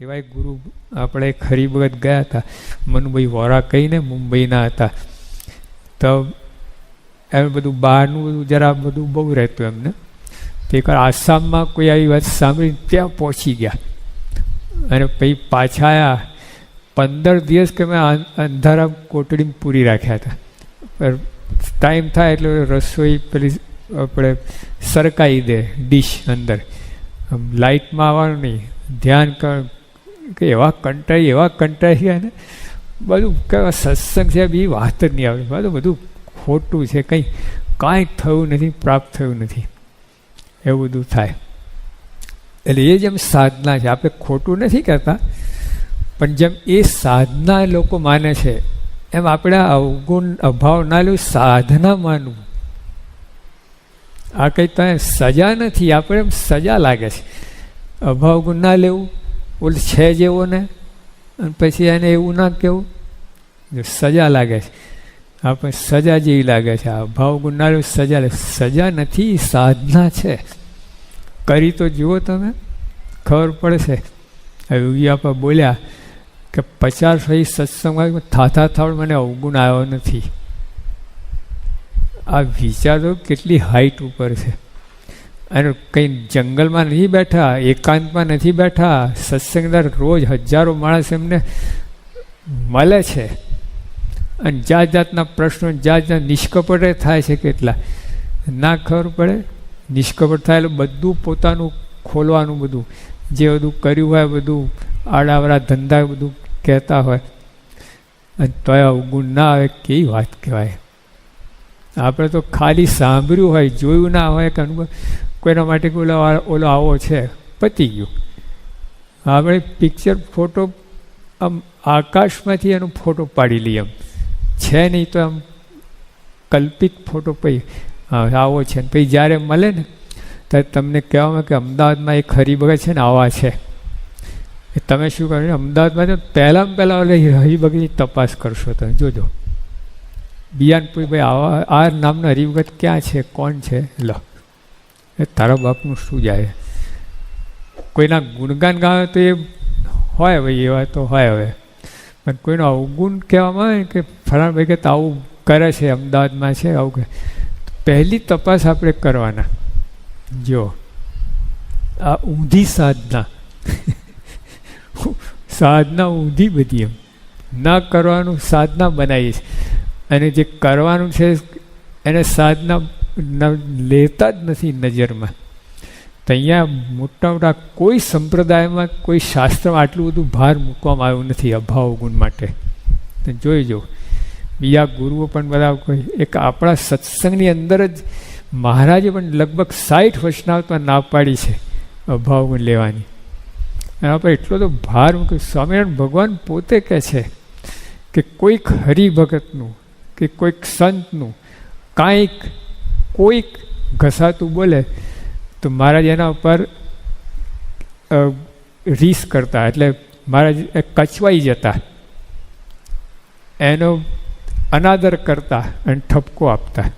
એવા એક ગુરુ આપણે ખરી વખત ગયા હતા. મનુભાઈ વોરા કહીને મુંબઈના હતા. તો એમ બધું બહારનું બધું જરા બધું બહુ રહેતું એમને. તે એકવાર આસામમાં કોઈ આવી વાત સાંભળી ત્યાં પહોંચી ગયા. અને પછી પાછા આવ્યા પંદર દિવસ કે મેં અંધારા કોટડીમાં પૂરી રાખ્યા હતા. ટાઈમ થાય એટલે રસોઈ પેલી આપણે સરકાઈ દે ડીશ અંદર. લાઇટમાં આવવાનું નહીં. ધ્યાન કર કે એવા કંટાળી એવા કંટાળી ગયા ને. બધું કેવા સત્સંગ છે, બી વાત જ નહીં આવે. બધું બધું ખોટું છે, કંઈ, કાંઈ થયું નથી, પ્રાપ્ત થયું નથી. એવું બધું થાય. એટલે એ જેમ સાધના છે. આપણે ખોટું નથી કરતા, પણ જેમ એ સાધના લોકો માને છે, એમ આપણે અવગુણ, અભાવ ના લેવું સાધના માનવું. આ કંઈ તમે સજા નથી. આપણે એમ સજા લાગે છે. અભાવ ગુણ ના લેવું ઓલ છે જેવો ને અને પછી એને એવું ના કહેવું સજા લાગે છે. આપણે સજા જેવી લાગે છે. આ ભાવ લેવું સજા સજા નથી, સાધના છે. કરી તો જુઓ તમે. ખબર પડશે. હવે આપણે બોલ્યા કે પચાસ પછી સત્સંગમાં થાથા થાળ મને અવગુણ આવ્યો નથી. આ વિચારો કેટલી હાઈટ ઉપર છે. અને કંઈ જંગલમાં નથી બેઠા, એકાંતમાં નથી બેઠા, સત્સંગદાર રોજ હજારો માણસ એમને મળે છે. અને જાત જાતના પ્રશ્નો જાત જાત નિષ્કપટે થાય છે કેટલા? ના ખબર પડે. નિષ્કપટ થાય એટલે બધું પોતાનું ખોલવાનું બધું. જે બધું કર્યું હોય બધું આડાવડા ધંધા બધું કહેતા હોય. અને તોય અવગુણ ના આવે, કેવી વાત કહેવાય? આપણે તો ખાલી સાંભળ્યું હોય, જોયું ના હોય કે અનુભવ. કોઈના માટે ઓલો ઓલો આવો છે, પતી ગયું. આપણે પિક્ચર ફોટો આમ આકાશમાંથી એનો ફોટો પાડી લઈએ એમ. છે નહીં તો આમ કલ્પિત ફોટો પછી આવો છે ને. પછી જ્યારે મળે ને, ત્યારે તમને કહેવામાં કે અમદાવાદમાં એક હરિભગત છે ને, આવા છે. તમે શું કરો અમદાવાદમાં તો પહેલાં પહેલાં હરિભગતની તપાસ કરશો તમે. જોજો. બિયાનપુર ભાઈ આવા આ નામનો હરિભગત ક્યાં છે? કોણ છે? લો. એ તારા બાપનું શું જાય? કોઈના ગુણગાન ગાવે તો એ હોય ભાઈ એવા તો હોય હવે. પણ કોઈનો અવગુણ કહેવામાં આવે કે ફરાણ ભાઈ કે આવું કરે છે, અમદાવાદમાં છે, આવું કે પહેલી તપાસ આપણે કરવાના. જો, આ ઊંધી સાધના. સાધના ઊંધી બધી એમ. ના કરવાનું સાધના બનાવીએ છીએ. અને જે કરવાનું છે, એને સાધના લેતા જ નથી નજરમાં. તો અહીંયા મોટા મોટા કોઈ સંપ્રદાયમાં, કોઈ શાસ્ત્રમાં આટલું બધું ભાર મૂકવામાં આવ્યું નથી, અભાવ ગુણ માટે. તો જોઈ જો બીજા ગુરુઓ પણ બધા કોઈ, એક આપણા સત્સંગની અંદર જ મહારાજે પણ લગભગ સાઠ વચનાવતમાં ના પાડી છે અભાવ ગુણ લેવાની. અને આપણે એટલો તો ભાર મૂક્યો. સ્વામિનારાયણ ભગવાન પોતે કહે છે કે કોઈક હરિભગતનું, કે કોઈક સંતનું કાંઈક કોઈક ઘસાતું બોલે, તો મહારાજ એના ઉપર રીસ કરતા, એટલે મહારાજ કચવાઈ જતા. એનો અનાદર કરતા અને ઠપકો આપતા.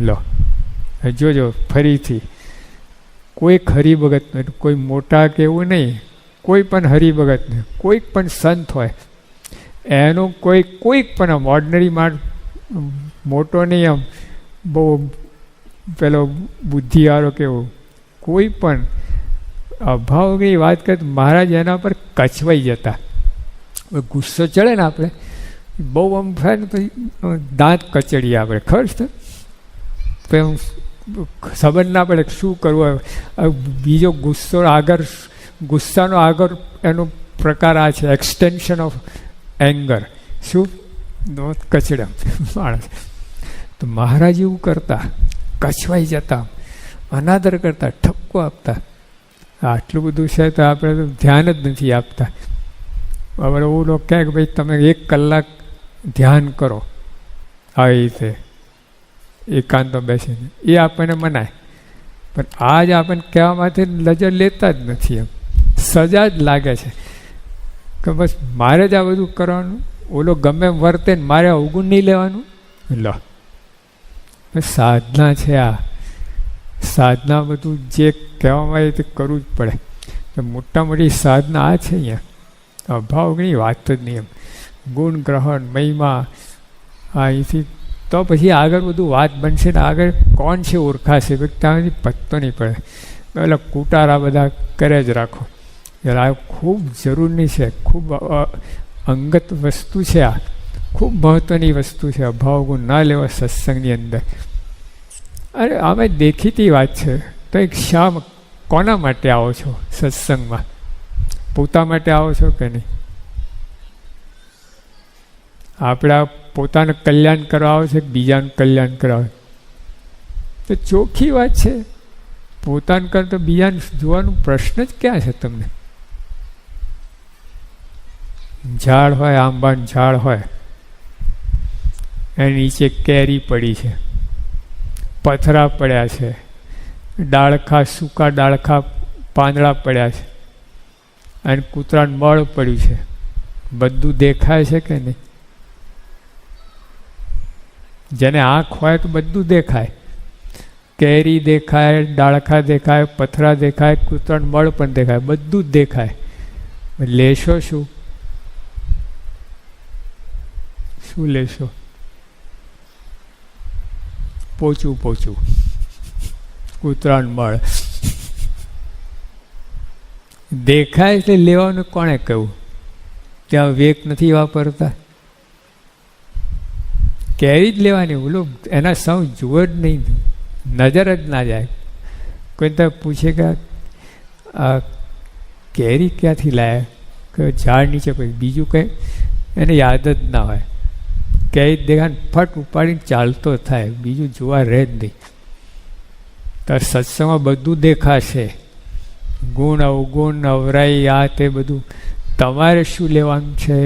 લો જોજો, ફરીથી. કોઈક હરિભગત કોઈ મોટા કે એવું નહીં, કોઈ પણ હરિભગત નહીં કોઈક પણ સંત હોય, એનો કોઈ, કોઈક પણ આમ ઓર્ડનરી માણ, મોટો નહીં આમ બહુ પેલો બુદ્ધિવાળો કેવો? કોઈ પણ અભાવની વાત કરે, મહારાજ એના પર કચવાઈ જતા. ગુસ્સો ચડે ને આપણે, બહુ આમ થાય ને પછી દાંત કચડીએ આપણે ખર્ચ તો પછી ખબર ના પડે શું કરવું બીજો ગુસ્સો આગળ ગુસ્સાનો આગળ એનો પ્રકાર આ છે એક્સટેન્શન ઓફ એંગર શું? કચડા માણસ. તો મહારાજ એવું કરતા કચવાઈ જતા, અનાદર કરતા, ઠપકો આપતા. આટલું બધું છે તો આપણે તો ધ્યાન જ નથી આપતા. હવે એવું લોકો કહે કે ભાઈ તમે એક કલાક ધ્યાન કરો. આવી રીતે એકાંતો બેસીને. એ આપણને મનાય. પણ આજ આપણને કહેવામાંથી નજર લેતા જ નથી એમ. સજા જ લાગે છે. કે બસ મારે જ આ બધું કરવાનું? ઓલો ગમે એમ વર્તે મારે અવગુણ નહીં લેવાનું? લો. સાધના છે આ. સાધના બધું જે કહેવામાં આવે તે કરવું જ પડે. તો મોટા મોટી સાધના આ છે અહીંયા. અભાવની વાત જ નહીં એમ. ગુણ ગ્રહણ, મહિમા અહીંથી તો પછી આગળ બધું વાત બનશે ને આગળ કોણ છે ઓળખાશે? ત્યાંથી પત્તો નહીં પડે. એટલે કુટારા બધા કરે જ રાખો. એટલે આ ખૂબ જરૂરની છે. ખૂબ અંગત વસ્તુ છે આ. ખૂબ મહત્ત્વની વસ્તુ છે અભાવ ગુણ ના લેવા સત્સંગની અંદર. અરે, આમે દેખીતી વાત છે. તો એક શા કોના માટે આવો છો સત્સંગમાં? પોતા માટે આવો છો કે નહીં? આપણા પોતાનું કલ્યાણ કરવા આવે છે બીજાનું કલ્યાણ કરાવે તો ચોખ્ખી વાત છે. પોતાનું કર તો બીજાને જોવાનું પ્રશ્ન જ ક્યાં છે તમને? ઝાડ હોય, આંબાનું ઝાડ હોય. એની નીચે કેરી પડી છે. પથરા પડ્યા છે. ડાળખા, સૂકા ડાળખા પાંદડા પડ્યા છે. અને કૂતરાનું મળ પડ્યું છે. બધું દેખાય છે કે નહીં? જેને આંખ હોય તો બધું દેખાય. કેરી દેખાય, ડાળખા દેખાય, પથરા દેખાય, કૂતરાનું મળ પણ દેખાય. બધું જ દેખાય. લેશો શું? શું લેશો? પોચું પોચું કૂતરાનું મળ દેખાય એટલે લેવાનું કોણે કહ્યું? ત્યાં વેક નથી વાપરતા. કેરી જ લેવાની બોલો એના સૌ જુઓ જ નહીં, નજર જ ના જાય. કોઈ તો પૂછે કે, આ કેરી ક્યાંથી લાયા? કે ઝાડ નીચે પછી બીજું કંઈ? એને યાદ જ ના હોય. કેરી દેખાને ફટ ઉપાડીને ચાલતો થાય, બીજું જોવા રહે જ નહીં. તો સત્સંગમાં બધું દેખાશે. ગુણ, અવગુણ અવરાઈ આ તે બધું. તમારે શું લેવાનું છે?